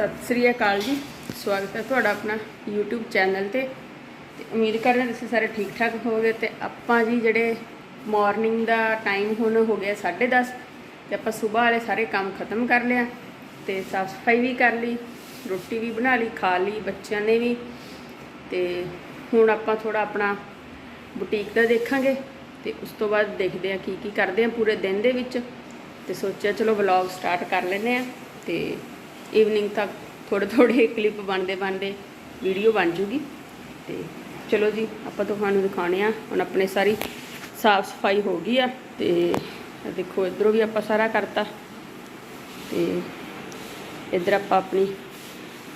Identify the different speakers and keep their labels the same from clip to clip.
Speaker 1: ਸਤਿ ਸ੍ਰੀ ਅਕਾਲ ਜੀ। ਸਵਾਗਤ ਹੈ ਤੁਹਾਡਾ ਆਪਣਾ YouTube ਚੈਨਲ ਤੇ। ਤੇ ਉਮੀਦ ਕਰ ਹਾਂ ਤੁਸੀਂ ਸਾਰੇ ਠੀਕ ਠਾਕ ਹੋਵੋਗੇ ਤੇ ਆਪਾਂ ਜੀ ਜਿਹੜੇ ਮਾਰਨਿੰਗ ਦਾ ਟਾਈਮ ਹੁਣ ਹੋ ਗਿਆ 10:30 ਤੇ ਆਪਾਂ ਸਵੇਰ ਵਾਲੇ ਸਾਰੇ ਕੰਮ ਖਤਮ ਕਰ ਲਿਆ ਤੇ ਸਾਫ਼ ਸਫ਼ਾਈ ਵੀ ਕਰ ਲਈ, ਰੋਟੀ ਵੀ ਬਣਾ ਲਈ, ਖਾ ਲਈ, ਬੱਚਿਆਂ ਨੇ ਵੀ। ਤੇ ਹੁਣ ਆਪਾਂ ਥੋੜਾ ਆਪਣਾ ਬੁਟੀਕ ਦਾ ਦੇਖਾਂਗੇ ਤੇ ਉਸ ਤੋਂ ਬਾਅਦ ਦੇਖਦੇ ਆ ਕੀ ਕੀ ਕਰਦੇ ਆ ਪੂਰੇ ਦਿਨ ਦੇ ਵਿੱਚ। ਤੇ ਸੋਚਿਆ ਚਲੋ ਵਲੌਗ ਸਟਾਰਟ ਕਰ ਲੈਨੇ ਆ ਤੇ ਈਵਨਿੰਗ ਤੱਕ ਥੋੜੇ ਥੋੜੇ ਕਲਿੱਪ ਬਣਦੇ ਬਣਦੇ ਵੀਡੀਓ ਬਣ ਜੂਗੀ। ਤੇ ਚਲੋ ਜੀ, ਆਪਾਂ ਤੁਹਾਨੂੰ ਦਿਖਾਉਣੇ ਆ। ਹੁਣ ਆਪਣੇ ਸਾਰੀ ਸਾਫ਼ ਸਫ਼ਾਈ ਹੋ ਗਈ ਆ ਤੇ ਦੇਖੋ, ਇਧਰੋਂ ਵੀ ਆਪਾਂ ਸਾਰਾ ਕਰਤਾ। ਤੇ ਇਧਰ ਆਪਾਂ ਆਪਣੀ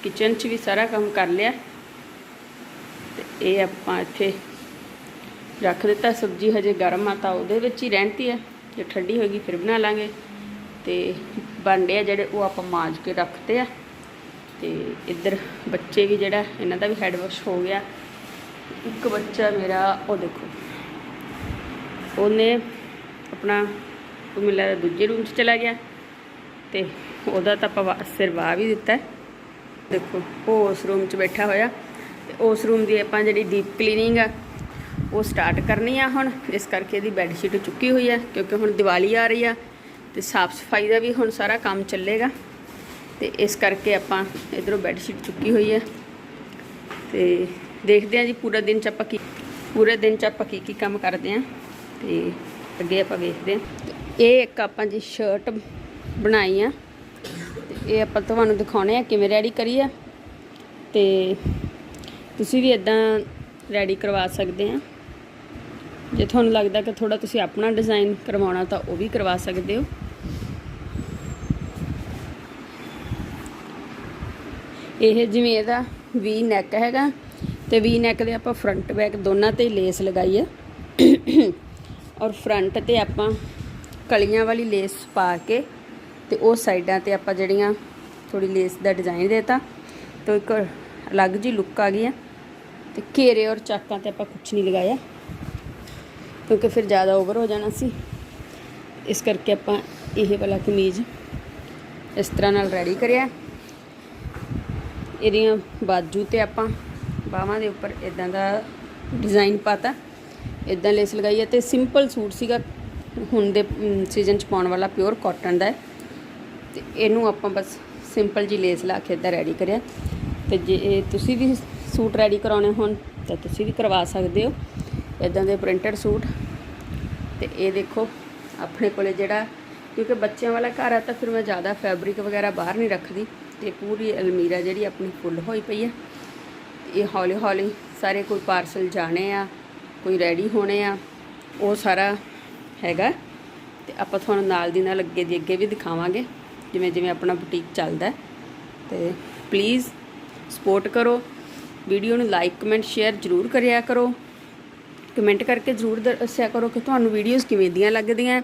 Speaker 1: ਕਿਚਨ 'ਚ ਵੀ ਸਾਰਾ ਕੰਮ ਕਰ ਲਿਆ। ਤੇ ਇਹ ਆਪਾਂ ਇੱਥੇ ਰੱਖ ਦਿੱਤਾ। ਸਬਜ਼ੀ ਹਜੇ ਗਰਮ ਆ ਤਾਂ ਉਹਦੇ ਵਿੱਚ ਹੀ ਰਹਿੰਦੀ ਆ। ਜੇ ਠੰਡੀ ਹੋਏਗੀ ਫਿਰ ਬਣਾ ਲਾਂਗੇ। ਤੇ ਬਾਂਡੇ ਆ ਜਿਹੜੇ ਉਹ ਆਪਾਂ ਮਾਂਜ ਕੇ ਰੱਖਤੇ ਆ। ਤੇ ਇੱਧਰ ਬੱਚੇ ਵੀ ਜਿਹੜਾ, ਇਹਨਾਂ ਦਾ ਵੀ ਹੈਡ ਵਾਸ਼ ਹੋ ਗਿਆ। ਇੱਕ ਬੱਚਾ ਮੇਰਾ, ਉਹ ਦੇਖੋ। ਉਹਨੇ ਆਪਣਾ, ਉਹ ਮਿਲਿਆ ਦੂਜੇ ਰੂਮ 'ਚ ਚਲਾ ਗਿਆ। ਤੇ ਉਹਦਾ ਤਾਂ ਆਪਾਂ ਵਾ- ਸਿਰ ਵਾਹ ਵੀ ਦਿੱਤਾ। ਦੇਖੋ, ਉਹ ਉਸ ਰੂਮ 'ਚ ਬੈਠਾ ਹੋਇਆ। ਤੇ ਉਸ ਰੂਮ ਦੀ ਆਪਾਂ ਜਿਹੜੀ ਡੀਪ ਕਲੀਨਿੰਗ ਆ, ਉਹ ਸਟਾਰਟ ਕਰਨੀ ਆ ਹੁਣ। ਇਸ ਕਰਕੇ ਇਹਦੀ ਬੈੱਡ ਸ਼ੀਟ ਚੁੱਕੀ ਹੋਈ ਆ, ਕਿਉਂਕਿ ਹੁਣ ਦੀਵਾਲੀ ਆ ਰਹੀ ਆ। ਤੇ ਸਾਫ਼ ਸਫ਼ਾਈ ਦਾ ਵੀ ਹੁਣ ਸਾਰਾ ਕੰਮ ਚੱਲੇਗਾ ਤੇ ਇਸ ਕਰਕੇ ਆਪਾਂ ਇਧਰੋਂ ਬੈੱਡ ਸ਼ੀਟ ਚੁੱਕੀ ਹੋਈ ਹੈ ਤੇ ਦੇਖਦੇ ਆ ਜੀ ਪੂਰਾ ਦਿਨ ਚ ਆਪਾਂ ਕੀ, ਪੂਰੇ ਦਿਨ ਚ ਆਪਾਂ ਕੀ ਕੀ ਕੰਮ ਕਰਦੇ ਆ ਤੇ ਅੱਗੇ ਆਪਾਂ ਵੇਖਦੇ ਆ ਇਹ ਇੱਕ ਆਪਾਂ ਜੀ ਸ਼ਰਟ ਬਣਾਈ ਆ ਤੇ ਇਹ ਆਪਾਂ ਤੁਹਾਨੂੰ ਦਿਖਾਉਣੇ ਆ ਕਿਵੇਂ ਰੈਡੀ ਕਰੀ ਆ ਤੇ ਤੁਸੀਂ ਵੀ ਇਦਾਂ ਰੈਡੀ ਕਰਵਾ ਸਕਦੇ ਆ। ਜੇ ਤੁਹਾਨੂੰ ਲੱਗਦਾ ਕਿ ਥੋੜਾ ਤੁਸੀਂ ਆਪਣਾ ਡਿਜ਼ਾਈਨ ਕਰਵਾਉਣਾ ਤਾਂ ਉਹ ਵੀ ਕਰਵਾ ਸਕਦੇ ਹੋ। ਇਹ ਜਿਵੇਂ ਇਹਦਾ ਵੀ ਨੈਕ ਹੈਗਾ ਤੇ ਵੀ ਨੈਕ ਦੇ ਆਪਾਂ ਫਰੰਟ ਬੈਕ ਦੋਨਾਂ ਤੇ ਲੇਸ ਲਗਾਈ ਹੈ ਔਰ ਫਰੰਟ ਤੇ ਆਪਾਂ ਕਲੀਆਂ ਵਾਲੀ ਲੇਸ ਪਾ ਕੇ ਤੇ ਉਹ ਸਾਈਡਾਂ ਤੇ ਆਪਾਂ ਜਿਹੜੀਆਂ ਥੋੜੀ ਲੇਸ ਦਾ ਡਿਜ਼ਾਈਨ ਦੇਤਾ ਤੇ ਇੱਕ ਅਲੱਗ ਜੀ ਲੁੱਕ ਆ ਗਈ ਆ। ਤੇ ਘੇਰੇ ਔਰ ਚਾਕਾਂ ਤੇ ਆਪਾਂ ਕੁਝ ਨਹੀਂ ਲਗਾਇਆ ਕਿਉਂਕਿ ਫਿਰ ਜ਼ਿਆਦਾ ਓਵਰ ਹੋ ਜਾਣਾ ਸੀ। ਇਸ ਕਰਕੇ ਆਪਾਂ ਇਹ ਵਾਲਾ ਕਮੀਜ਼ ਇਸ ਤਰ੍ਹਾਂ ਨਾਲ ਰੈਡੀ ਕਰਿਆ। ਇਹਦੀਆਂ ਬਾਜੂ ਤੇ ਆਪਾਂ ਬਾਹਾਂ ਦੇ ਉੱਪਰ ਇਦਾਂ ਦਾ ਡਿਜ਼ਾਈਨ ਪਾਤਾ। ਇਦਾਂ ਲੇਸ ਲਗਾਈ ਹੈ ਤੇ ਸਿੰਪਲ ਸੂਟ ਸੀਗਾ। ਹੁਣ ਦੇ ਸੀਜ਼ਨ ਚ ਪਾਉਣ ਵਾਲਾ ਪਿਓਰ ਕਾਟਨ ਦਾ ਹੈ। ਤੇ ਇਹਨੂੰ ਆਪਾਂ ਬਸ ਸਿੰਪਲ ਜੀ ਲੇਸ ਲਾ ਕੇ ਇਦਾਂ ਰੈਡੀ ਕਰਿਆ। ਤੇ ਜੇ ਇਹ ਤੁਸੀਂ ਵੀ ਸੂਟ ਰੈਡੀ ਕਰਾਉਣੇ ਹੋਣ ਤਾਂ ਤੁਸੀਂ ਵੀ ਕਰਵਾ ਸਕਦੇ ਹੋ। ਇਦਾਂ ਦੇ ਪ੍ਰਿੰਟਡ ਸੂਟ। ਤੇ ਇਹ ਦੇਖੋ, ਆਪਣੇ ਕੋਲੇ ਜਿਹੜਾ ਕਿਉਂਕਿ ਬੱਚਿਆਂ ਵਾਲਾ ਘਰ ਆ ਤਾਂ ਫਿਰ ਮੈਂ ਜ਼ਿਆਦਾ ਫੈਬਰਿਕ ਵਗੈਰਾ ਬਾਹਰ ਨਹੀਂ ਰੱਖਦੀ। ਤੇ ਪੂਰੀ ਅਲਮੀਰਾ ਜਿਹੜੀ ਆਪਣੀ ਫੁੱਲ ਹੋਈ ਪਈ ਆ। ਇਹ ਹੌਲੀ ਹੌਲੀ ਸਾਰੇ ਕੋਈ ਪਾਰਸਲ ਜਾਣੇ ਆ, ਕੋਈ ਰੈਡੀ ਹੋਣੇ ਆ, ਉਹ ਸਾਰਾ ਹੈਗਾ। ਤੇ ਆਪਾਂ ਤੁਹਾਨੂੰ ਨਾਲ ਦੀ ਨਾਲ ਅੱਗੇ ਦੀ ਅੱਗੇ ਵੀ ਦਿਖਾਵਾਂਗੇ, ਜਿਵੇਂ ਜਿਵੇਂ ਆਪਣਾ ਬੁਟੀਕ ਚੱਲਦਾ। ਹੈ। ਤੇ ਪਲੀਜ਼ ਸਪੋਰਟ ਕਰੋ। ਵੀਡੀਓ ਨੂੰ ਲਾਈਕ ਕਮੈਂਟ ਸ਼ੇਅਰ ਜ਼ਰੂਰ ਕਰਿਆ ਕਰੋ। ਕਮੈਂਟ ਕਰਕੇ ਜ਼ਰੂਰ ਦੱਸਿਆ ਕਰੋ ਕਿ ਤੁਹਾਨੂੰ ਵੀਡੀਓਜ਼ ਕਿਵੇਂ ਦੀਆਂ ਲੱਗਦੀਆਂ।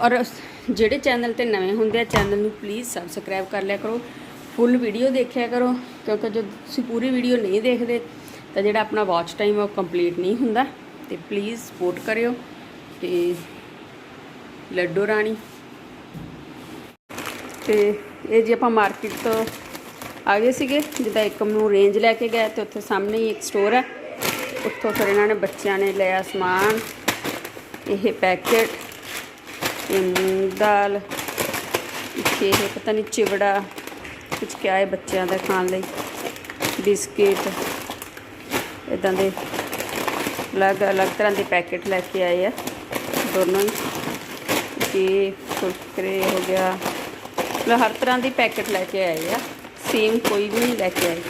Speaker 1: ਔਰ ਜਿਹੜੇ ਚੈਨਲ ਤੇ ਨਵੇਂ ਹੁੰਦੇ ਆ, ਚੈਨਲ ਨੂੰ ਪਲੀਜ਼ ਸਬਸਕ੍ਰਾਈਬ ਕਰ ਲਿਆ ਕਰੋ। ਫੁੱਲ ਵੀਡੀਓ ਦੇਖਿਆ ਕਰੋ, ਕਿਉਂਕਿ ਜੇ ਤੁਸੀਂ ਪੂਰੀ ਵੀਡੀਓ ਨਹੀਂ ਦੇਖਦੇ, ਤਾਂ ਜਿਹੜਾ ਆਪਣਾ ਵਾਚ ਟਾਈਮ ਉਹ ਕੰਪਲੀਟ ਨਹੀਂ ਹੁੰਦਾ। ਤੇ ਪਲੀਜ਼ ਸਪੋਰਟ ਕਰਿਓ। ਤੇ ਲੱਡੂ ਰਾਣੀ। ਤੇ ਇਹ ਜੀ ਆਪਾਂ ਮਾਰਕੀਟ ਤੋਂ ਆ ਗਏ ਸੀਗੇ, ਜਿੱਦਾਂ ਇੱਕ ਨੂੰ ਰੇਂਜ ਲੈ ਕੇ ਗਏ ਤੇ ਉੱਥੇ ਸਾਹਮਣੇ ਹੀ ਇੱਕ ਸਟੋਰ ਹੈ ਉੱਥੋਂ ਫਿਰ ਇਹਨਾਂ ਨੇ ਬੱਚਿਆਂ ਨੇ ਲਿਆ ਸਮਾਨ, ਇਹ ਪੈਕੇਟ ਇਹ ਮੂੰਗ ਦਾਲ ਇੱਕ ਇਹ ਪਤਾ ਨਹੀਂ ਚਿਵੜਾ ਕੁਝ ਕਿਆ ਹੈ ਬੱਚਿਆਂ ਦਾ ਖਾਣ ਲਈ, ਬਿਸਕਿਟ ਇਦਾਂ ਦੇ ਅਲੱਗ ਅਲੱਗ ਤਰ੍ਹਾਂ ਦੇ ਪੈਕੇਟ ਲੈ ਕੇ ਆਏ ਆ, ਦੋਨੋਂ ਹੀ। ਇਹ ਕੁਰਕਰੇ ਹੋ ਗਿਆ, ਮਤਲਬ ਹਰ ਤਰ੍ਹਾਂ ਦੀ ਪੈਕੇਟ ਲੈ ਕੇ ਆਏ ਆ ਸੇਮ ਕੋਈ ਵੀ ਨਹੀਂ ਲੈ ਕੇ ਆਏ।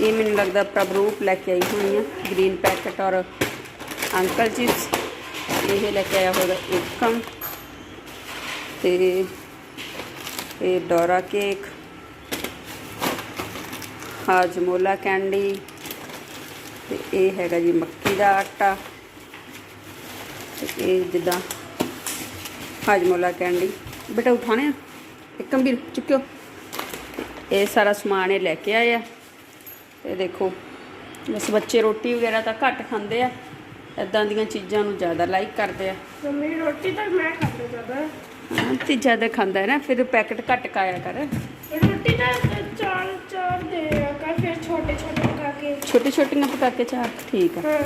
Speaker 1: ਇਹ ਮੈਨੂੰ ਲੱਗਦਾ ਪ੍ਰਭਰੂਪ ਲੈ ਕੇ ਆਈ ਹੋਣੀ ਆ ਗ੍ਰੀਨ ਪੈਕੇਟ ਔਰ ਅੰਕਲ ਚਿਪਸ ਇਹ ਲੈ ਕੇ ਆਇਆ ਹੋਗਾ ਇੱਕਮ ਤੇ ਇਹ ਡੋਰਾ ਕੇਕ, ਹਾਜਮੋਲਾ ਕੈਂਡੀ ਤੇ ਇਹ ਹੈਗਾ ਜੀ ਮੱਕੀ ਦਾ ਆਟਾ ਤੇ ਇਹ ਜਿੱਦਾਂ ਹਾਜਮੋਲਾ ਕੈਂਡੀ। ਬੇਟਾ ਉਠਾਣੇ ਆ? ਇੱਕਮ ਵੀ ਚੁੱਕਿਓ। ਇਹ ਸਾਰਾ ਸਮਾਨ ਇਹ ਲੈ ਕੇ ਆਏ ਆ। ਤੇ ਦੇਖੋ, ਬਸ ਬੱਚੇ ਰੋਟੀ ਵਗੈਰਾ ਤਾਂ ਘੱਟ ਖਾਂਦੇ ਆ। ਇਦਾਂ ਦੀਆਂ ਚੀਜ਼ਾਂ ਨੂੰ ਜ਼ਿਆਦਾ ਲਾਈਕ ਕਰਦੇ ਆ।
Speaker 2: ਮੰਮੀ ਰੋਟੀ ਤਾਂ ਮੈਂ ਖਾਂਦਾ ਜ਼ਿਆਦਾ।
Speaker 1: ਹਾਂ, ਤੇ ਜ਼ਿਆਦਾ ਖਾਂਦਾ ਹੈ ਨਾ ਫਿਰ ਪੈਕਟ ਘੱਟ ਖਾਇਆ ਕਰ।
Speaker 2: ਰੋਟੀ ਤਾਂ ਚਾਰ ਚਾਰ ਦੇ ਕਰ ਫਿਰ ਛੋਟੇ ਛੋਟੇ ਪਕਾ ਕੇ।
Speaker 1: ਛੋਟੇ ਛੋਟੀਆਂ ਪਕਾ ਕੇ ਚਾਹ ਠੀਕ ਆ।
Speaker 2: ਹਾਂ।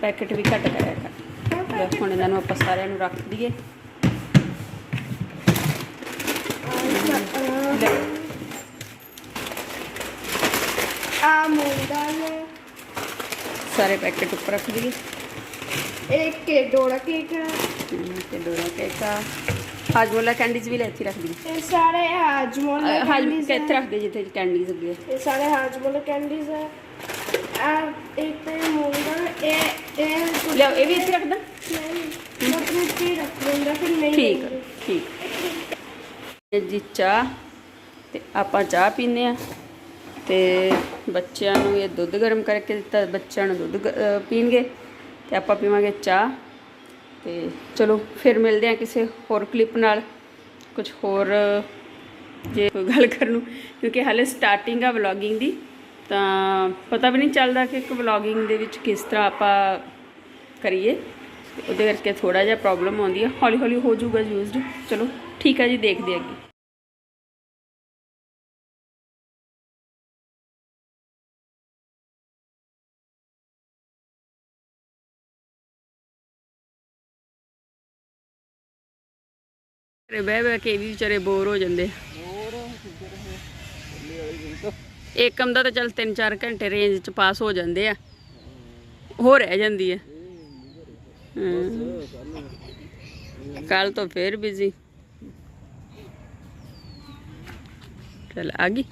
Speaker 1: ਪੈਕਟ ਵੀ ਘੱਟ ਕਰਿਆ ਕਰ। ਲੈ ਹੁਣ ਇਹਨਾਂ ਨੂੰ ਆਪਾਂ ਸਾਰਿਆਂ ਨੂੰ ਰੱਖ ਦਈਏ। ਲੈ।
Speaker 2: ਆ ਮੁੰਡਾ ਨੇ
Speaker 1: ਸਾਰੇ ਪੈਕਟ ਉੱਪਰ ਰੱਖ ਦਈਏ।
Speaker 2: ਕੇ ਡੋਲਾ ਕੇਕ ਹੈ
Speaker 1: ਹਮ, ਤੇ ਡੋਰਾ ਕੇਕਾ ਹਾਜਮੋਲਾ ਕੈਂਡੀਜ਼ ਵੀ ਲੈ ਇੱਥੇ ਰੱਖ ਦਈਏ
Speaker 2: ਇਹ ਸਾਰੇ ਹਾਜਮੋਲ
Speaker 1: ਹਾਜ
Speaker 2: ਕੈਂਡੀਜ਼
Speaker 1: ਕਿੱਥੇ ਰੱਖ ਦੇ ਜਿੱਥੇ ਕੈਂਡੀਜ਼ ਅੱਗੇ
Speaker 2: ਇਹ ਸਾਰੇ ਹਾਜਮੋਲ ਕੈਂਡੀਜ਼ ਹੈ ਆ ਇੱਕ ਤੇ ਮੁੰਡਾ ਇਹ ਇਹ
Speaker 1: ਲਿਆਓ ਇਹ ਵੀ ਇੱਥੇ ਰੱਖ ਦਾਂ।
Speaker 2: ਨਹੀਂ ਮਤਲਬ ਕਿ ਰੱਖ ਦਿੰਦਾ ਫਿਰ ਨਹੀਂ
Speaker 1: ਠੀਕ
Speaker 2: ਲੈਂਦੇ।
Speaker 1: ਠੀਕ। ਇਹ ਜੀ ਚਾਹ ਤੇ ਆਪਾਂ ਚਾਹ ਪੀਨੇ ਆ। ਤੇ ਬੱਚਿਆਂ ਨੂੰ ਇਹ ਦੁੱਧ ਗਰਮ ਕਰਕੇ ਦਿੱਤਾ ਬੱਚਿਆਂ ਨੂੰ ਦੁੱਧ ਗ- ਅਹ ਪੀਣਗੇ। ਤੇ ਆਪਾਂ ਪੀਵਾਂਗੇ ਚਾਹ। ਤੇ ਚਲੋ, ਫਿਰ ਮਿਲਦੇ ਆ ਕਿਸੇ ਹੋਰ ਕਲਿੱਪ ਨਾਲ। ਕੁਝ ਹੋਰ, ਜੇ ਕੋਈ ਗੱਲ ਕਰਨ ਨੂੰ। ਕਿਉਂਕਿ ਹਾਲੇ ਸਟਾਰਟਿੰਗ ਆ ਵਲੌਗਿੰਗ ਦੀ, ਤਾਂ ਪਤਾ ਵੀ ਨਹੀਂ ਚੱਲਦਾ ਕਿ ਇੱਕ ਵਲੌਗਿੰਗ ਦੇ ਵਿੱਚ ਕਿਸ ਤਰ੍ਹਾਂ ਆਪਾਂ ਕਰੀਏ। ਉਹਦੇ ਕਰਕੇ ਥੋੜਾ ਜਿਹਾ ਪ੍ਰੋਬਲਮ ਆਉਂਦੀ ਹੈ ਹੌਲੀ ਹੌਲੀ ਹੋ ਜਾਊਗਾ ਯੂਜ਼ਡ ਚਲੋ, ਠੀਕ ਹੈ ਜੀ, ਦੇਖਦੇ ਅੱਗੇ। ਅਰੇ ਬਹਿ ਬਹਿ ਕੇ ਵੀ ਵਿਚਾਰੇ ਬੋਰ ਹੋ ਜਾਂਦੇ ਏਕਮ ਦਾ ਤਾਂ ਚੱਲ 3-4 ਘੰਟੇ ਰੇਂਜ ਚ ਪਾਸ ਹੋ ਜਾਂਦੇ ਆ। ਹੋ ਰਹਿ ਜਾਂਦੀ ਹੈ। ਕੱਲ ਤੋਂ ਫੇਰ ਬਿਜ਼ੀ ਚਲ ਆ ਗਈ।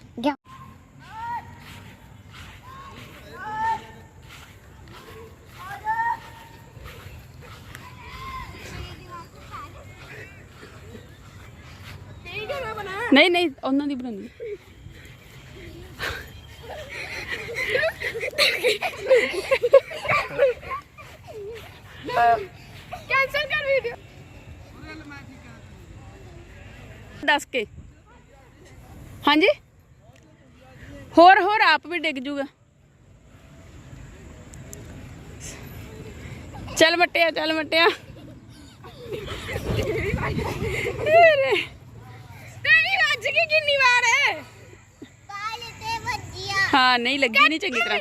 Speaker 1: ਨਹੀਂ ਨਹੀਂ ਉਹਨਾਂ ਦੀ ਬਣਾਉਣੀ
Speaker 2: ਕੈਂਸਲ ਕਰ ਵੀਡੀਓ
Speaker 1: ਦੱਸ ਕੇ। ਹਾਂਜੀ? ਹੋਰ ਹੋਰ ਆਪ ਵੀ ਡਿੱਗ ਜੂਗਾ। ਚੱਲ ਮਟਿਆ ਚੱਲ ਮਟਿਆ। ਤੇਰੀ ਵੱਜ ਗਈ ਕਿੰਨੀ ਵਾਰ
Speaker 3: ਕਾਲ ਤੇ ਵੱਜਿਆ
Speaker 1: ਹਾਂ ਨਹੀਂ ਲੱਗੀ ਨਹੀਂ ਚੰਗੀ ਤਰ੍ਹਾਂ।